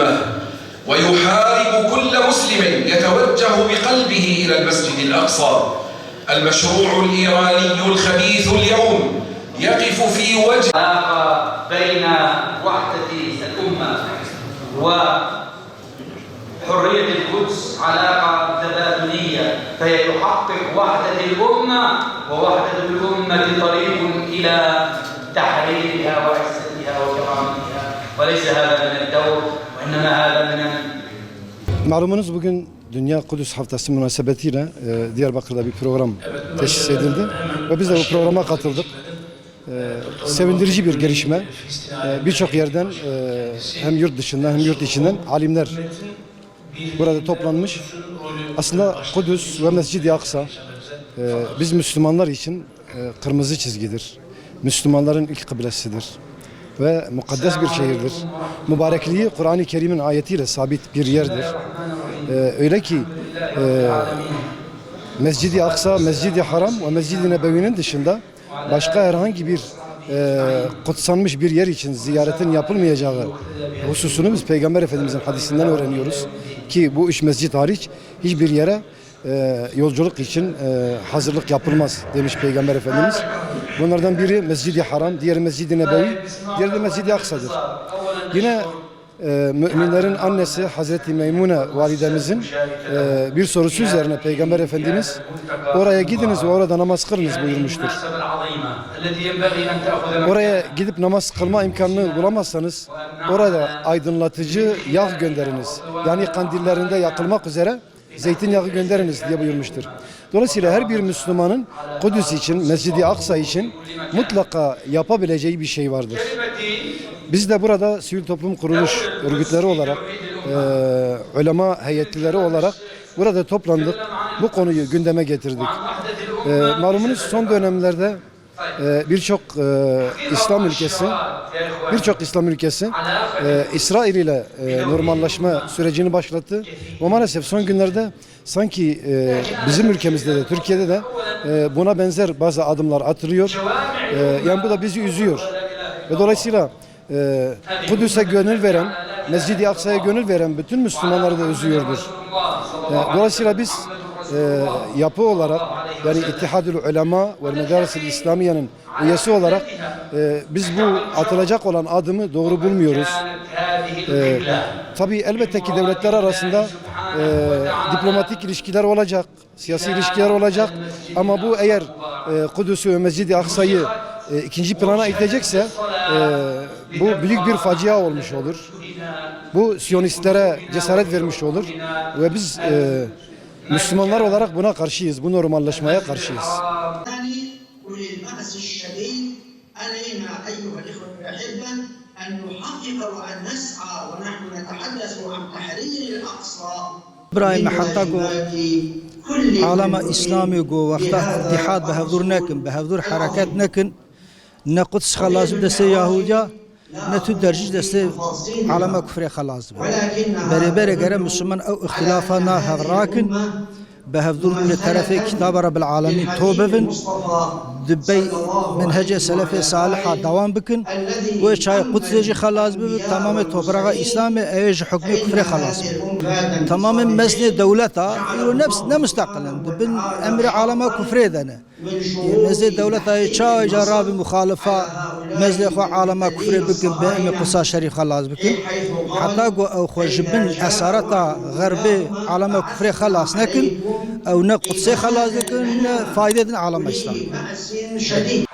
الأمة ويحارب كل مسلم يتوجه بقلبه إلى المسجد الأقصى. المشروع الإيراني الخبيث اليوم يقف في وجه بين وحدة الأمة وحرية القدس علاقة تبادلية فهي تحقق وحدة الأمة ووحدة الأمة طريق إلى تحريرها وعزتها وكرامتها وليس هذا من الدور. Malumunuz bugün Dünya Kudüs Haftası münasebetiyle e, Diyarbakır'da bir program teşhis edildi ve biz de bu programa katıldık. E, sevindirici bir gelişme. E, Birçok yerden e, hem yurt dışından hem yurt içinden alimler burada toplanmış. Aslında Kudüs ve Mescid-i Aksa e, biz Müslümanlar için e, kırmızı çizgidir. Müslümanların ilk kıblesidir ve mukaddes bir şehirdir. Mübarekliği Kur'an-ı Kerim'in ayetiyle sabit bir yerdir. Ee, öyle ki e, Mescid-i Aksa, Mescid-i Haram ve Mescid-i Nebevi'nin dışında başka herhangi bir e, kutsanmış bir yer için ziyaretin yapılmayacağı hususunu biz Peygamber Efendimizin hadisinden öğreniyoruz. Ki bu üç mescid hariç hiçbir yere ee, yolculuk için e, hazırlık yapılmaz demiş Peygamber Efendimiz. Bunlardan biri Mescid-i Haram, diğeri Mescid-i Nebevi, diğeri de Mescid-i Aksa'dır. Yine e, müminlerin annesi Hazreti Meymune validemizin e, bir sorusu üzerine Peygamber Efendimiz oraya gidiniz ve orada namaz kılınız buyurmuştur. Oraya gidip namaz kılma imkanını bulamazsanız orada aydınlatıcı yağ gönderiniz. Yani kandillerinde yakılmak üzere zeytinyağı gönderiniz diye buyurmuştur. Dolayısıyla her bir Müslümanın Kudüs için, Mescid-i Aksa için mutlaka yapabileceği bir şey vardır. Biz de burada sivil toplum kuruluş örgütleri olarak, e, ulema heyetlileri olarak burada toplandık. Bu konuyu gündeme getirdik. E, malumunuz son dönemlerde e, birçok İslam ülkesi, birçok İslam ülkesi e, İsrail ile e, normalleşme sürecini başlattı. Ve maalesef son günlerde sanki e, bizim ülkemizde de Türkiye'de de e, buna benzer bazı adımlar atılıyor. Yani bu da bizi üzüyor. Ve dolayısıyla e, Kudüs'e gönül veren, Mescid-i Aksa'ya gönül veren bütün Müslümanları da üzüyordur. Dolayısıyla biz yapı olarak yani İttihadül Ulema ve Medaris-i İslamiye'nin üyesi olarak e, biz bu atılacak olan adımı doğru bulmuyoruz. E, tabii elbette ki devletler arasında e, diplomatik ilişkiler olacak, siyasi ilişkiler olacak ama bu eğer e, Kudüs'ü ve Mescid-i Aksa'yı e, ikinci plana itecekse e, bu büyük bir facia olmuş olur. Bu Siyonistlere cesaret vermiş olur ve biz e, Müslümanlar olarak buna karşıyız. Bu normalleşmeye karşıyız. علينا أيها برای محطه گو عالم اسلامی گو وقتا اتحاد به هفدور نکن به هفدور حرکت نکن نقدس خلاص بده یهودیا يهوديا نتو درجة دست عالم كفر خلاص ولكنها بري بري غير مسلمان او اختلافنا هراكن بهذور لطرف كتاب رب العالمين توبفن دبي منهج سلف صالح دوام بكن وشاي قدس جي خلاص بب تمام توبرغ اسلام ايش حكم كفر خلاص بب تمام مزن دولتا يقولوا نفس نمستقلا دبن امر عالم كفر دنا مزن دولتا شاي جراب مخالفه مزن خو عالم كفر بكن بام قصا شريف خلاص بكن حتى قو او خو جبن اثارتا غربي عالم كفر خلاص نكن او نقدس خلاص لكن فائده عالم اسلام بأس شديد